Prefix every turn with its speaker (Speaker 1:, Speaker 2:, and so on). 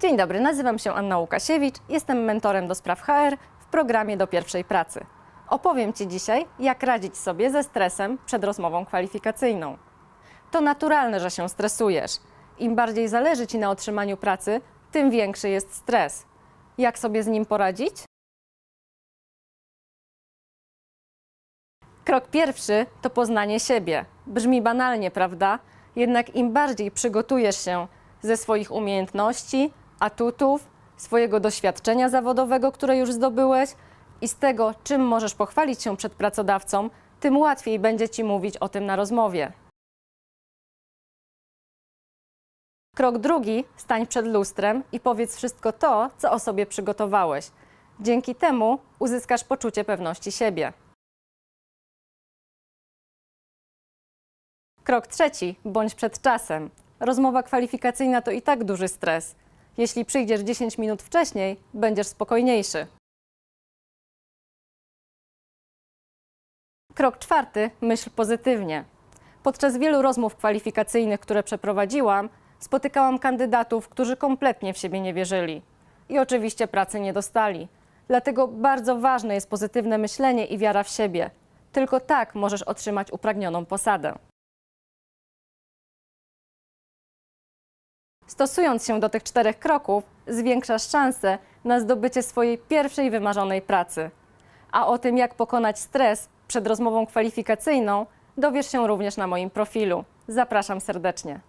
Speaker 1: Dzień dobry, nazywam się Anna Łukasiewicz, jestem mentorem do spraw HR w programie do pierwszej pracy. Opowiem Ci dzisiaj, jak radzić sobie ze stresem przed rozmową kwalifikacyjną. To naturalne, że się stresujesz. Im bardziej zależy Ci na otrzymaniu pracy, tym większy jest stres. Jak sobie z nim poradzić? Krok pierwszy to poznanie siebie. Brzmi banalnie, prawda? Jednak im bardziej przygotujesz się ze swoich umiejętności, atutów, swojego doświadczenia zawodowego, które już zdobyłeś i z tego, czym możesz pochwalić się przed pracodawcą, tym łatwiej będzie ci mówić o tym na rozmowie. Krok drugi: stań przed lustrem i powiedz wszystko to, co o sobie przygotowałeś. Dzięki temu uzyskasz poczucie pewności siebie. Krok trzeci: bądź przed czasem. Rozmowa kwalifikacyjna to i tak duży stres. Jeśli przyjdziesz 10 minut wcześniej, będziesz spokojniejszy. Krok czwarty: myśl pozytywnie. Podczas wielu rozmów kwalifikacyjnych, które przeprowadziłam, spotykałam kandydatów, którzy kompletnie w siebie nie wierzyli i oczywiście pracy nie dostali. Dlatego bardzo ważne jest pozytywne myślenie i wiara w siebie. Tylko tak możesz otrzymać upragnioną posadę. Stosując się do tych czterech kroków, zwiększasz szanse na zdobycie swojej pierwszej wymarzonej pracy. A o tym, jak pokonać stres przed rozmową kwalifikacyjną, dowiesz się również na moim profilu. Zapraszam serdecznie.